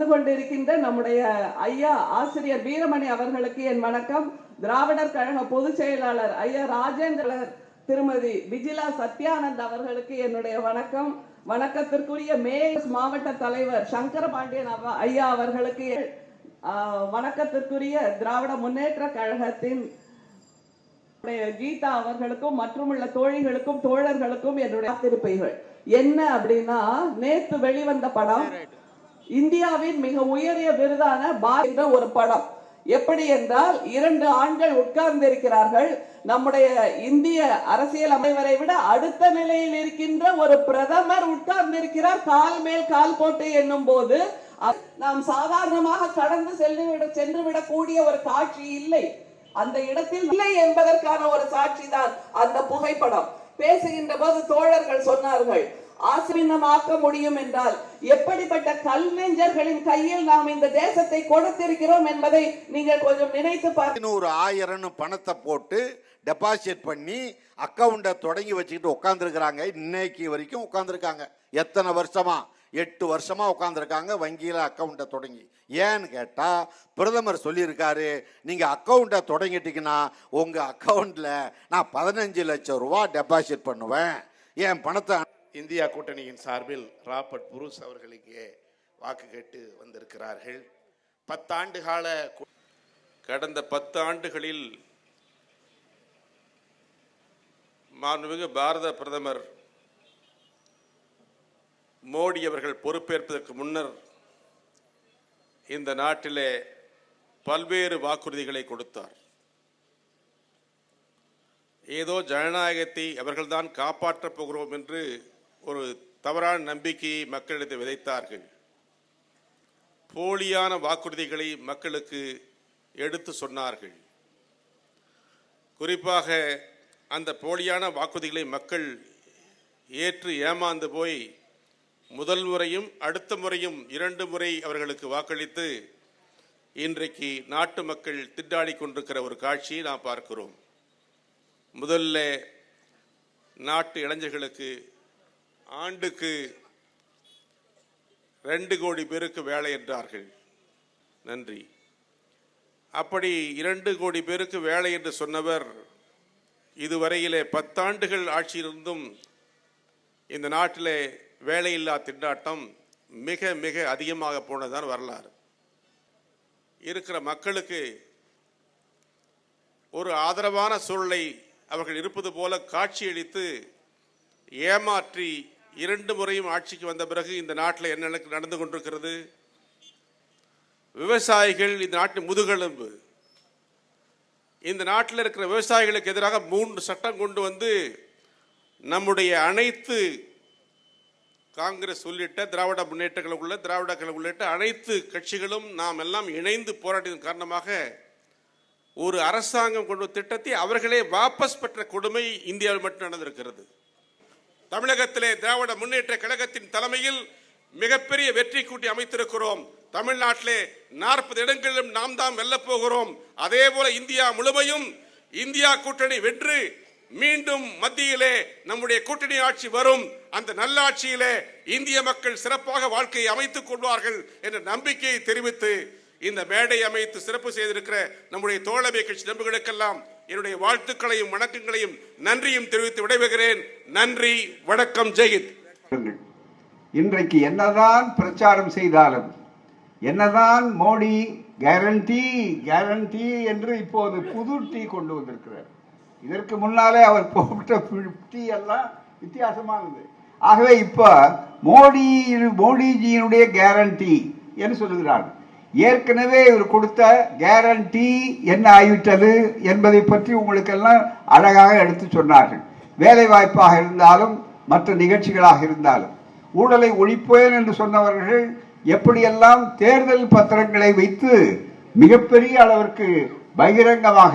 கொண்டிருக்கின்ற நம்முடைய ஐயா ஆசிரியர் வீரமணி அவர்களுக்கு என் வணக்கம். திராவிடர் கழக பொதுச் செயலாளர் ஐயா ராஜேந்திரர் திருமதி விஜிலா சத்யானந்த் அவர்களுக்கு என்னுடைய வணக்கம். வணக்கத்திற்குரிய மே மாவட்ட தலைவர் சங்கர பாண்டியன் ஐயா அவர்களுக்கு ஆஹ், வணக்கத்திற்குரிய திராவிட முன்னேற்ற கழகத்தின் கீதா அவர்களுக்கும் மற்றும் உள்ள தோழிகளுக்கும் தோழர்களுக்கும் என்னுடைய திருப்பைகள் என்ன அப்படின்னா நேத்து வெளிவந்த படம் இந்தியாவின் மிக உயரிய விருதான பார் என்ற ஒரு படம். எப்படி என்றால் இரண்டு ஆண்கள் உட்கார்ந்திருக்கிறார்கள். நம்முடைய இந்திய அரசியல் அமைவரை விட அடுத்த நிலையில் இருக்கின்ற ஒரு பிரதமர் உட்கார்ந்திருக்கிறார். கால் மேல் கால் போட்டு என்னும் போது நாம் சாதாரணமாக கடந்து சென்று விட சென்று விடக்கூடிய ஒரு காட்சி இல்லை. அந்த இடத்தில் இல்லை என்பதற்கான ஒரு சாட்சி தான் அந்த புகைப்படம். பேசுகின்ற போது தோழர்கள் சொன்னார்கள் ஆசிரியமாக்க முடியும் என்றால் எப்படிப்பட்ட கல்நெஞ்சர்களின் கையில் நாம் இந்த தேசத்தை கொடுத்திருக்கிறோம் என்பதை நீங்கள் கொஞ்சம் நினைத்து பதினோரு ஆயிரம்னு பணத்தை போட்டு டெபாசிட் பண்ணி அக்கௌண்ட்டை தொடங்கி வச்சுக்கிட்டு உட்காந்துருக்குறாங்க இன்னைக்கு வரைக்கும் உட்காந்துருக்காங்க எத்தனை வருஷமா? எட்டு வருஷமா உட்காந்துருக்காங்க வங்கியில் அக்கௌண்ட்டை தொடங்கி. ஏன்னு கேட்டால் பிரதமர் சொல்லியிருக்காரு நீங்கள் அக்கௌண்ட்டை தொடங்கிட்டீங்கன்னா உங்கள் அக்கௌண்ட்டில் நான் பதினஞ்சு லட்சம் ரூபா டெபாசிட் பண்ணுவேன். என் பணத்தை இந்தியா கூட்டணியின் சார்பில் ராபர்ட் புரூஸ் அவர்களுக்கு வாக்கு கேட்டு வந்திருக்கிறார்கள். பத்தாண்டு கால கடந்த பத்து ஆண்டுகளில் மாண்புமிகு பாரத பிரதமர் மோடி அவர்கள் பொறுப்பேற்பதற்கு முன்னர் இந்த நாட்டிலே பல்வேறு வாக்குறுதிகளை கொடுத்தார். ஏதோ ஜனநாயகத்தை அவர்கள்தான் காப்பாற்றப் போகிறோம் என்று ஒரு தவறான நம்பிக்கையை மக்களிடத்தை விதைத்தார்கள். போலியான வாக்குறுதிகளை மக்களுக்கு எடுத்து சொன்னார்கள். குறிப்பாக அந்த போலியான வாக்குறுதிகளை மக்கள் ஏற்று ஏமாந்து போய் முதல் முறையும் அடுத்த முறையும் இரண்டு முறை அவர்களுக்கு வாக்களித்து இன்றைக்கு நாட்டு மக்கள் திண்டாடி கொண்டிருக்கிற ஒரு காட்சியை நாம் பார்க்கிறோம். முதல்ல நாட்டு இளைஞர்களுக்கு ஆண்டுக்கு ரெண்டு கோடி பேருக்கு வேலை என்றார்கள். நன்றி. அப்படி இரண்டு கோடி பேருக்கு வேலை என்று சொன்னவர் இதுவரையிலே பத்தாண்டுகள் ஆட்சியிருந்தும் இந்த நாட்டிலே வேலையில்லா திண்டாட்டம் மிக மிக அதிகமாக போனதுதான் வரலாறு. இருக்கிற மக்களுக்கு ஒரு ஆதரவான சூழலை அவர்கள் இருப்பது போல காட்சியளித்து ஏமாற்றி இரண்டு முறையும் ஆட்சிக்கு வந்த பிறகு இந்த நாட்டில் என்ன நடந்து கொண்டிருக்கிறது? விவசாயிகள் இந்த நாட்டின் முதுகெலும்பு. இந்த நாட்டில் இருக்கிற விவசாயிகளுக்கு எதிராக மூன்று சட்டம் கொண்டு வந்து நம்முடைய அனைத்து காங்கிரஸ் உள்ளிட்ட திராவிட முன்னேற்றங்கள் உள்ள திராவிட கழகம் உள்ளிட்ட அனைத்து கட்சிகளும் நாம் எல்லாம் இணைந்து போராட்டத்தின் காரணமாக ஒரு அரசாங்கம் கொண்டு திட்டத்தை அவர்களே வாபஸ் பெற்ற கொடுமை இந்தியாவில் மட்டும் நடந்திருக்கிறது. தமிழகத்திலே திராவிட முன்னேற்ற கழகத்தின் தலைமையில் மிகப்பெரிய வெற்றி கூட்டி அமைத்திருக்கிறோம். தமிழ்நாட்டிலே நாற்பது இடங்களிலும் நாம் தான் வெல்லப் போகிறோம். அதே போல இந்தியா முழுமையும் இந்தியா கூட்டணி வென்று மீண்டும் மத்தியிலே நம்முடைய கூட்டணி ஆட்சி வரும். அந்த நல்லாட்சியிலே இந்திய மக்கள் சிறப்பாக வாழ்க்கையை அமைத்துக் கொள்வார்கள் என்ற நம்பிக்கையை தெரிவித்து இந்த மேடை அமைத்து சிறப்பு செய்திருக்கிற நம்முடைய தோழமை கட்சி நம்புகளுக்கெல்லாம் என்னுடைய வாழ்த்துக்களையும் வணக்கங்களையும் நன்றியும் தெரிவித்து விடைபெறுகிறேன். நன்றி வணக்கம் ஜெயித் இன்றைக்கு என்னதான் பிரச்சாரம் செய்தாலும் என்னதான் மோடி கேரண்டி கேரண்டி என்று இப்போது புது டீ கொண்டு வந்திருக்கிறார். இதற்கு முன்னாலே அவர் போட்ட டீ எல்லாம் வித்தியாசமானது. ஆகவே இப்போ மோடி மோடிஜியினுடைய கேரண்டி என்று சொல்லுகிறார் ஏற்கனவே இவர் கொடுத்த கேரண்டி என்ன ஆகிவிட்டது என்பதை பற்றி உங்களுக்கெல்லாம் அழகாக எடுத்து சொன்னார்கள். வேலைவாய்ப்பாக இருந்தாலும் மற்ற நிகழ்ச்சிகளாக இருந்தாலும். ஊழலை ஒழிப்பேன் என்று சொன்னவர்கள் எப்படியெல்லாம் தேர்தல் பத்திரங்களை வைத்து மிகப்பெரிய அளவிற்கு பகிரங்கமாக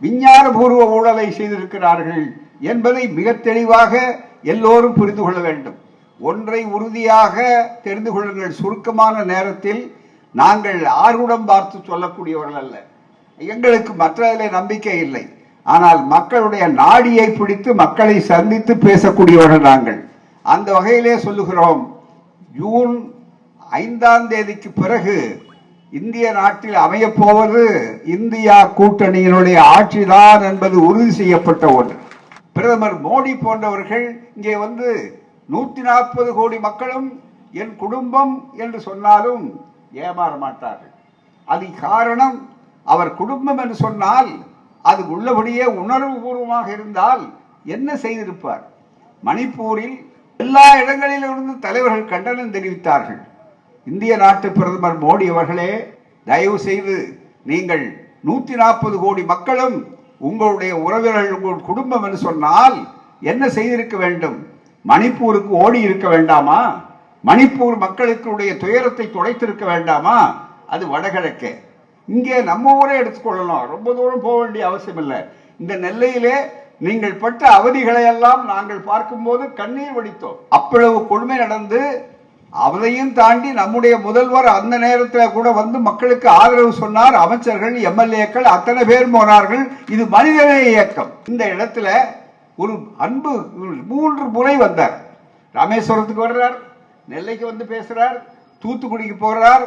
விஞ்ஞானபூர்வ ஊழலை செய்திருக்கிறார்கள் என்பதை மிக தெளிவாக எல்லோரும் புரிந்து கொள்ள வேண்டும். ஒன்றை உறுதியாக தெரிந்து கொள்ளுங்கள். சுருக்கமான நேரத்தில் நாங்கள் ஆர்வம் பார்த்து சொல்லக்கூடியவர்கள் அல்ல. எங்களுக்கு மற்றதிலே நம்பிக்கை இல்லை. ஆனால் மக்களுடைய நாடியை பிடித்து மக்களை சந்தித்து பேசக்கூடியவர்கள் நாங்கள். அந்த வகையிலே சொல்லுகிறோம் ஜூன் ஐந்தாம் தேதிக்கு பிறகு இந்திய நாட்டில் அமையப்போவது இந்தியா கூட்டணியினுடைய ஆட்சிதான் என்பது உறுதி செய்யப்பட்ட ஒன்று. பிரதமர் மோடி போன்றவர்கள் இங்கே வந்து நூற்றி நாற்பது கோடி மக்களும் என் குடும்பம் என்று சொன்னாலும் ஏமாற மாட்டார்கள் அது காரணம் அவர் குடும்பம் என்று சொன்னால் அது உள்ளபடியே உணர்வுபூர்வமாக இருந்தால் என்ன செய்திருப்பார்? மணிப்பூரில் எல்லா இடங்களிலிருந்து தலைவர்கள் கண்டனம் தெரிவித்தார்கள். இந்திய நாட்டு பிரதமர் மோடி அவர்களே தயவு செய்து நீங்கள் நூற்றி நாற்பது கோடி மக்களும் உங்களுடைய உறவினர்கள் உங்கள் குடும்பம் என்று சொன்னால் என்ன செய்திருக்க வேண்டும்? மணிப்பூருக்கு ஓடி இருக்க வேண்டாமா? மணிப்பூர் மக்களுக்குடைய துயரத்தை துடைத்திருக்க வேண்டாமா? அது வடகிழக்கே. இங்கே நம்ம ஊரே எடுத்துக்கொள்ளலாம். ரொம்ப தூரம் போக வேண்டிய அவசியம் இல்லை இந்த நெல்லையிலே நீங்கள் பட்ட அவதிகளை எல்லாம் நாங்கள் பார்க்கும்போது கண்ணீர் வடித்தோம். அவ்வளவு கொடுமை நடந்து அதையும் தாண்டி நம்முடைய முதல்வர் அந்த நேரத்தில் கூட வந்து மக்களுக்கு ஆதரவு சொன்னார். அமைச்சர்கள் எம்எல்ஏக்கள் அத்தனை பேர் போனார்கள். இது மனிதநேய இயக்கம். இந்த இடத்துல ஒரு அன்பு மூன்று முறை வந்தார். ராமேஸ்வரத்துக்கு வர்றார். நெல்லைக்கு வந்து பேசுகிறார் தூத்துக்குடிக்கு போறார்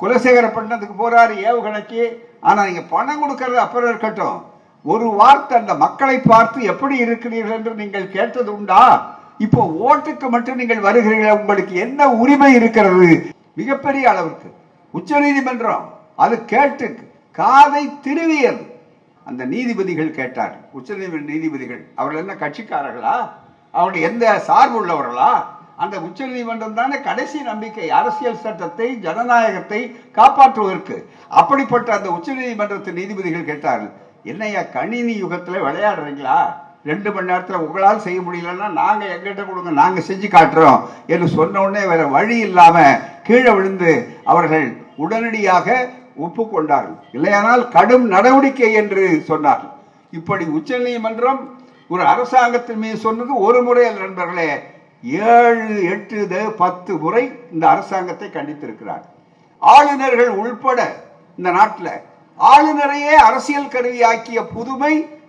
குலசேகரப்பட்டினத்துக்கு போகிறார் ஏவுகணைக்கு ஆனால் நீங்கள் பணம் கொடுக்கறது அப்புறம் இருக்கட்டும். ஒரு வார்த்தை அந்த மக்களை பார்த்து எப்படி இருக்கிறீர்கள் என்று நீங்கள் கேட்டது உண்டா? இப்போ ஓட்டுக்கு மட்டும் நீங்கள் வருகிறீர்கள்? உங்களுக்கு என்ன உரிமை இருக்கிறது? மிகப்பெரிய அளவுக்கு உச்சநீதிமன்றம் அது கேட்டு காதை திருவியது அந்த நீதிபதிகள் கேட்டார் உச்ச நீதிபதிகள் அவர்கள் என்ன கட்சிக்காரர்களா? அவர்கள் எந்த சார்பு உள்ளவர்களா? அந்த உச்சநீதிமன்றம் தானே கடைசி நம்பிக்கை அரசியல் சட்டத்தை ஜனநாயகத்தை காப்பாற்றுவதற்கு. அப்படிப்பட்ட அந்த உச்சநீதிமன்றத்தின் நீதிபதிகள் கேட்டார்கள் என்னையா கணினி யுகத்துல விளையாடுறீங்களா? ரெண்டு மணி நேரத்தில் உங்களால் செய்ய முடியலன்னா நாங்கள் எங்கிட்ட கொடுங்க நாங்கள் செஞ்சு காட்டுறோம். என்று சொன்ன உடனே வேற வழி இல்லாமல் கீழே விழுந்து அவர்கள் உடனடியாக ஒப்புக்கொண்டார்கள். இல்லையானால் கடும் நடவடிக்கை என்று சொன்னார்கள். இப்படி உச்சநீதிமன்றம் ஒரு அரசாங்கத்தின் மீது சொன்னது ஒரு முறை நண்பர்களே ஏழு எட்டு த- பத்து முறை இந்த அரசாங்கத்தை கண்டித்திருக்கிறார். ஆளுநர்கள் உள்பட இந்த நாட்டில் ஆளுநரையே அரசியல் கருவியாக்கிய புதுமை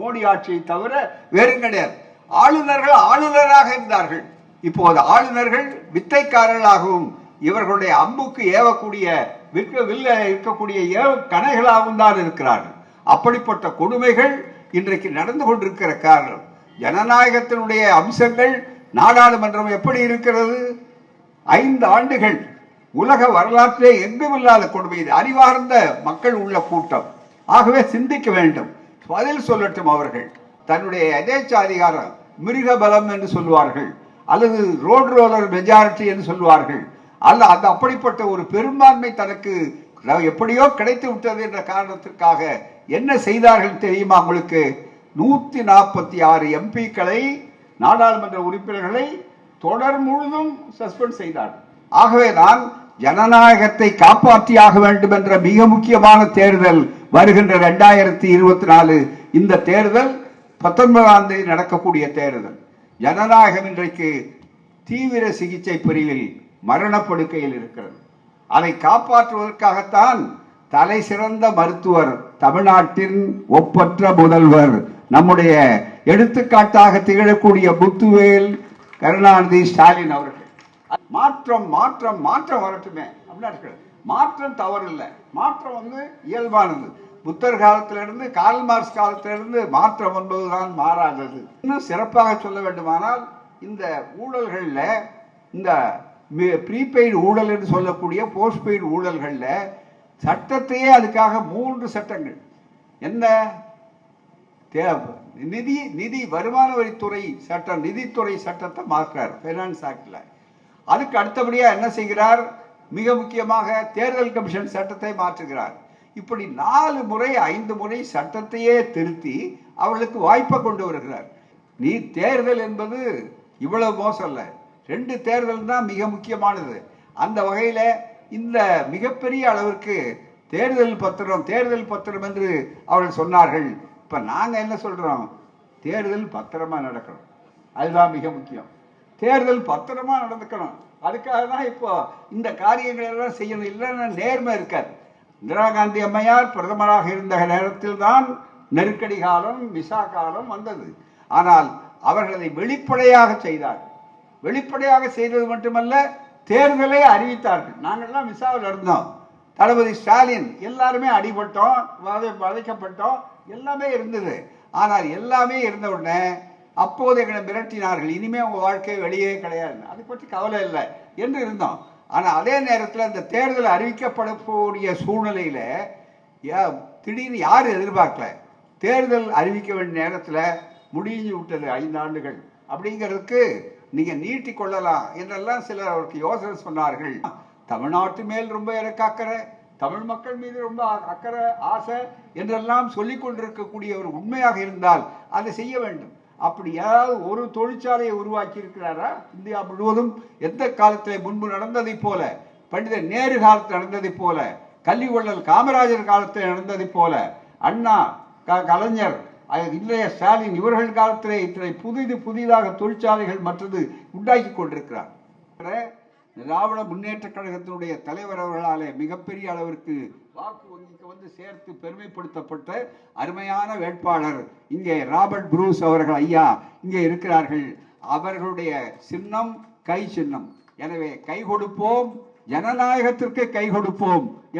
மோடி ஆட்சியை தவிர வேறு கிடையாது. ஆளுநர்கள் ஆளுநராக இருந்தார்கள். இப்போது ஆளுநர்கள் வித்தைக்காரர்களாகவும் இவர்களுடைய அம்புக்கு ஏவக்கூடிய விற்க வில்ல இருக்கக்கூடிய ஏவ கணைகளாகவும் தான் இருக்கிறார்கள். அப்படிப்பட்ட கொடுமைகள் இன்றைக்கு நடந்து கொண்டிருக்கிற காரணம். ஜனநாயகத்தினுடைய அம்சங்கள் நாடாளுமன்றம் எப்படி இருக்கிறது? ஐந்து ஆண்டுகள் உலக வரலாற்றிலே எங்கும் இல்லாத கொடுமை இது. அறிவார்ந்த மக்கள் உள்ள கூட்டம். ஆகவே சிந்திக்க வேண்டும். பதில் சொல்லட்டும் அவர்கள். தன்னுடைய எதேச்சாதிகாரம் மிருக பலம் என்று சொல்வார்கள் அல்லது ரோட் ரோலர் மெஜாரிட்டி என்று சொல்வார்கள் அல்ல அது அப்படிப்பட்ட ஒரு பெரும்பான்மை தனக்கு எப்படியோ கிடைத்து விட்டது என்ற காரணத்திற்காக என்ன செய்தார்கள் தெரியுமா உங்களுக்கு? நூத்தி நாற்பத்தி ஆறு எம்பிக்களை நாடாளுமன்ற உறுப்பினர்களை தொடர் முழுதும் சஸ்பெண்ட் செய்தார் ஆகவேதான் ஜனநாயகத்தை காப்பாற்றியாக வேண்டும் என்ற மிக முக்கியமான தேர்தல் வருகின்ற இரண்டாயிரத்தி இருபத்தி நாலு. இந்த தேர்தல் பத்தொன்பதாம் தேதி நடக்கக்கூடிய தேர்தல். ஜனநாயகம் இன்றைக்கு தீவிர சிகிச்சை பிரிவில் மரணப்படுக்கையில் இருக்கிறது. அதை காப்பாற்றுவதற்காகத்தான் தலை சிறந்த மருத்துவர் தமிழ்நாட்டின் ஒப்பற்ற முதல்வர் நம்முடைய எடுத்துக்காட்டாக திகழக்கூடிய புத்துவேல் கருணாநிதி ஸ்டாலின் அவர்கள். மாற்றம் மாற்றம் மாற்றம் வரட்டுமே அப்படின்னா மாற்றம் மாற்றம் தவறில்லை. மாற்றம் வந்து இயல்பானது. புத்தர் காலத்திலிருந்து கால் மார்க்ஸ் காலத்திலிருந்து மாற்றம் என்பதுதான் மாறாதது. இன்னும் சிறப்பாக சொல்ல வேண்டுமானால் இந்த ஊழல்களில் இந்த ப்ரீபெய்டு ஊழல் என்று சொல்லக்கூடிய போஸ்ட்பெய்டு ஊழல்களில் சட்டத்தையே அதுக்காக மூன்று சட்டங்கள். என்ன? தே- நிதி நிதி வருமான வரித்துறை சட்டம் நிதித்துறை சட்டத்தை மாற்றார் ஃபைனான்ஸ் ஆக்டில் அதுக்கு அடுத்தபடியாக என்ன செய்கிறார்? மிக முக்கியமாக தேர்தல் கமிஷன் சட்டத்தை மாற்றுகிறார். இப்படி நாலு முறை ஐந்து முறை சட்டத்தையே திருத்தி அவர்களுக்கு வாய்ப்பை கொண்டு வருகிறார். நீ தேர்தல் என்பது இவ்வளவு மோசம் இல்லை. ரெண்டு தேர்தல் தான் மிக முக்கியமானது. அந்த வகையில் இந்த மிகப்பெரிய அளவிற்கு தேர்தல் பத்திரம் தேர்தல் பத்திரம் என்று அவர்கள் சொன்னார்கள். இப்போ நாங்கள் என்ன சொல்கிறோம் தேர்தல் பத்திரமா நடக்கணும். அதுதான் மிக முக்கியம். தேர்தல் பத்திரமா நடந்துக்கணும். அதுக்காக தான் இப்போ இந்த காரியங்கள் எல்லாம் செய்யணும். இல்லைன்னா நேர்மை இருக்காது. இந்திரா காந்தி அம்மையார் பிரதமராக இருந்த நேரத்தில் தான் நெருக்கடி காலம் விசா காலம் வந்தது. ஆனால் அவர்களை வெளிப்படையாக செய்தார்கள் வெளிப்படையாக செய்தது மட்டுமல்ல தேர்தலை அறிவித்தார்கள். நாங்கள்லாம் விசாவில் இருந்தோம். தளபதி ஸ்டாலின் எல்லாருமே அடிபட்டோம் வதை- வதைக்கப்பட்டோம். எல்லாமே இருந்தது. ஆனால் எல்லாமே இருந்த உடனே அப்போது எங்களை மிரட்டினார்கள். இனிமேல் உங்கள் வாழ்க்கை வெளியே கிடையாது. அதை பற்றி கவலை இல்லை என்று இருந்தோம். ஆனால் அதே நேரத்தில் இந்த தேர்தல் அறிவிக்கப்படக்கூடிய சூழ்நிலையில் யா- திடீர்னு யாரும் எதிர்பார்க்கல. தேர்தல் அறிவிக்க வேண்டிய நேரத்தில் முடிஞ்சு விட்டது ஐந்து ஆண்டுகள். அப்படிங்கிறதுக்கு நீங்கள் நீட்டி கொள்ளலாம் என்றெல்லாம் சிலர் அவருக்கு யோசனை சொன்னார்கள். தமிழ்நாட்டு மேல் ரொம்ப எனக்கு அக்கறை தமிழ் மக்கள் மீது ரொம்ப அக்கறை ஆசை என்றெல்லாம் சொல்லி கொண்டிருக்கக்கூடிய ஒரு உண்மையாக இருந்தால் அதை செய்ய வேண்டும். அப்படி ஏதாவது ஒரு தொழிற்சாலையை உருவாக்கி இருக்கிறாரா இந்தியா முழுவதும் எந்த காலத்தில் முன்பு நடந்ததைப் போல பண்டிதர் நேரு காலத்தில் நடந்ததைப் போல கல்விவள்ளல் காமராஜர் காலத்தில் நடந்ததைப் போல அண்ணா க- கலைஞர் இன்றைய ஸ்டாலின் இவர்கள் காலத்திலே இத்தனை புதிது புதிதாக தொழிற்சாலைகள் மற்றது உண்டாக்கி கொண்டிருக்கிறார். திராவிட முன்னேற்ற கழகத்தினுடைய தலைவர் அவர்களாலே மிகப்பெரிய அளவிற்கு வாக்கு வங்கிக்கு வந்து சேர்த்து பெருமைப்படுத்தப்பட்ட அருமையான வேட்பாளர் இங்கே ராபர்ட் புரூஸ் அவர்கள் ஐயா. இங்கே இருக்கிறார்கள். அவர்களுடைய சின்னம் கை சின்னம். எனவே கை கொடுப்போம். ஜனநாயகத்திற்கு கை கொடுப்போம்.